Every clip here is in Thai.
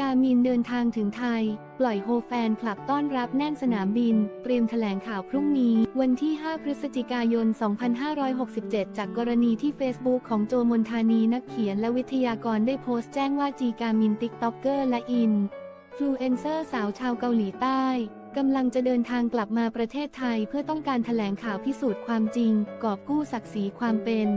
กามินเดินทางถึงไทย ปล่อยโฮแฟนคลับต้อนรับแน่นสนามบิน เตรียมแถลงข่าวพรุ่งนี้ วันที่ 5 พฤศจิกายน 2567 จากกรณีที่ Facebook ของโจมนทานีนักเขียนและวิทยากรได้โพสต์แจ้งว่าจีกามินติ๊กต็อกเกอร์และอินฟลูเอนเซอร์สาวชาวเกาหลีใต้กำลังจะเดินทางกลับมาประเทศไทยเพื่อต้องการแถลงข่าวพิสูจน์ความจริง กอบกู้ศักดิ์ศรีความเป็น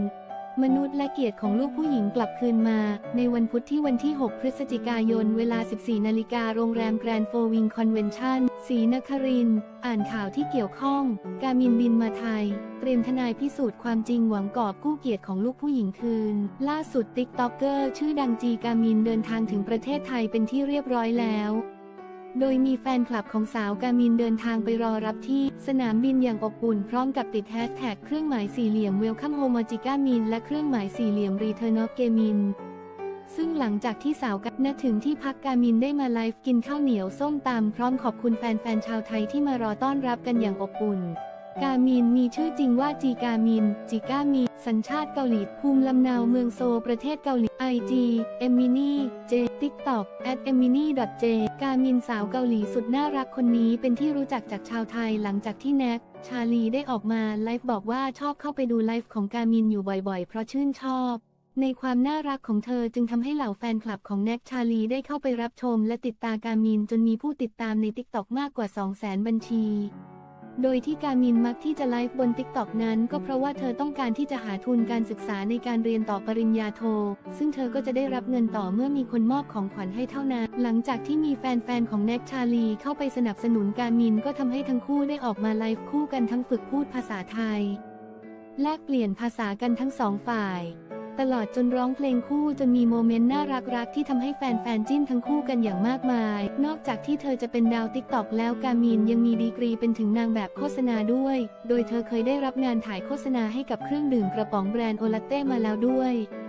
มนุษย์และเกียรติของลูกผู้หญิงกลับคืนมา ในวันพุธที่วันที่ 6 พฤศจิกายน เวลา 14 นาฬิกาโรงแรมแกรนด์โฟวิงคอนเวนชั่นศรีนคริน อ่านข่าวที่เกี่ยวข้อง กามินบินมาไทย เตรียมทนายพิสูจน์ความจริงหวังกอบกู้เกียรติของลูกผู้หญิงคืน ล่าสุดติ๊กต็อกเกอร์ชื่อดังจีกามินเดินทางถึงประเทศไทยเป็นที่เรียบร้อยแล้ว โดยมีแฟนคลับของสาวกามินเดินทางไปรอรับที่สนามบินอย่างอบอุ่นพร้อมกับติดแฮชแท็กเครื่องหมายสี่เหลี่ยม Welcome Home m a g i c a Min และเครื่องหมายสี่เหลี่ยม Return of Gamin ซึ่งหลังจากที่สาวกัณถึงที่พักกามินได้มาไลฟ์กินข้าวเหนียวส้มตำพร้อมขอบคุณแฟนๆชาวไทยที่มารอต้อนรับกันอย่างอบอุ่น กามินมีชื่อจริงว่าจีกามิน จิก้ามี สัญชาติเกาหลีภูมิลำเนาเมืองโซประเทศเกาหลี IG เอมินี่เจ TikTok at e m i n i j การมินสาวเกาหลีสุดน่ารักคนนี้เป็นที่รู้จักจากชาวไทยหลังจากที่แน็กชาลีได้ออกมาไลฟ์บอกว่าชอบเข้าไปดูไลฟ์ของการมินอยู่บ่อยๆ เพราะชื่นชอบ ในความน่ารักของเธอจึงทำให้เหล่าแฟนคลับของแน็กชาลีได้เข้าไปรับชม และติดตามการมินจนมีผู้ติดตามใน TikTok มากกว่า 200,000 บัญชี โดยที่การมินมักที่จะไลฟ์บน TikTok นั้น ก็เพราะว่าเธอต้องการที่จะหาทุนการศึกษาในการเรียนต่อปริญญาโท ซึ่งเธอก็จะได้รับเงินต่อเมื่อมีคนมอบของขวัญให้เท่านั้น หลังจากที่มีแฟนๆของแน็กชาลีเข้าไปสนับสนุนการมินก็ทำให้ทั้งคู่ได้ออกมาไลฟ์คู่กันทั้งฝึกพูดภาษาไทย แลกเปลี่ยนภาษากันทั้งสองฝ่าย ตลอดจนร้องเพลงคู่จนมีโมเมนต์น่ารักๆที่ทำให้แฟนๆจิ้นทั้งคู่กันอย่างมากมาย นอกจากที่เธอจะเป็นดาวติ๊กตอกแล้วกามินยังมีดีกรีเป็นถึงนางแบบโฆษณาด้วย โดยเธอเคยได้รับงานถ่ายโฆษณาให้กับเครื่องดื่มกระป๋องแบรนด์โอลาเต้มาแล้วด้วย